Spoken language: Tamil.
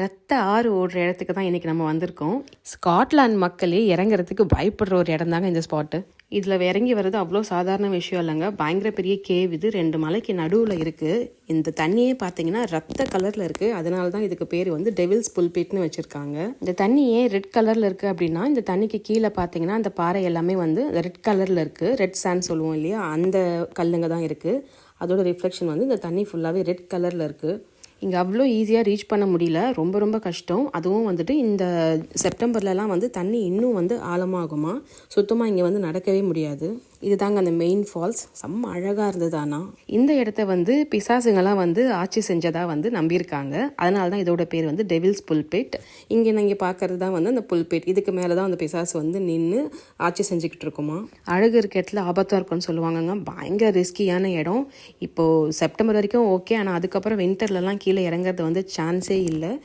ரத்த ஆறு ஓடுற இடத்துக்கு தான் இன்றைக்கி நம்ம வந்திருக்கோம். ஸ்காட்லாந்து மக்களே இறங்குறதுக்கு பயப்படுற ஒரு இடம் தாங்க இந்த ஸ்பாட்டு இதில் இறங்கி வர்றது அவ்வளோ சாதாரண விஷயம் இல்லைங்க. பயங்கர பெரிய கேவ் இது. ரெண்டு மலைக்கு நடுவில் இருக்குது இந்த தண்ணியே பார்த்தீங்கன்னா ரத்த கலரில் இருக்குது அதனால தான் இதுக்கு பேர் வந்து டெவில்ஸ் புல்பேட்னு வச்சுருக்காங்க. இந்த தண்ணி ஏன் ரெட் கலரில் இருக்குது அப்படின்னா இந்த தண்ணிக்கு கீழே பார்த்தீங்கன்னா அந்த பாறை எல்லாமே வந்து ரெட் கலரில் இருக்குது ரெட் சாண்ட் சொல்லுவோம் இல்லையா? அந்த கல்லுங்க தான் இருக்குது அதோட ரிஃப்ளெக்ஷன் வந்து இந்த தண்ணி ஃபுல்லாகவே ரெட் கலரில் இருக்குது இங்கே அவ்வளோ ஈஸியாக ரீச் பண்ண முடியல. ரொம்ப ரொம்ப கஷ்டம். அதுவும் வந்துட்டு இந்த செப்டம்பர்லலாம் வந்து தண்ணி இன்னும் வந்து ஆழமாகுமா? சுத்தமாக இங்கே வந்து நடக்கவே முடியாது. இதுதாங்க அந்த மெயின் ஃபால்ஸ் செம்ம அழகாக இருந்தது ஆனால் இந்த இடத்த வந்து பிசாசுங்கெல்லாம் வந்து ஆட்சி செஞ்சதாக வந்து நம்பியிருக்காங்க. அதனால தான் இதோட பேர் வந்து டெவில்ஸ் புல்பேட் இங்கே நீங்கள் பார்க்கறது தான் வந்து அந்த புல்பேட் இதுக்கு மேலே தான் அந்த பிசாசு வந்து நின்று ஆட்சி செஞ்சுக்கிட்டு இருக்குமா? அழகு இருக்க இடத்துல ஆபத்தாக இருக்கும்னு சொல்லுவாங்கங்க. பயங்கர ரிஸ்கியான இடம். இப்போது செப்டம்பர் வரைக்கும் ஓகே ஆனால் அதுக்கப்புறம் வின்டர்லலாம் கீழே இறங்குறது வந்து சான்ஸே இல்லை.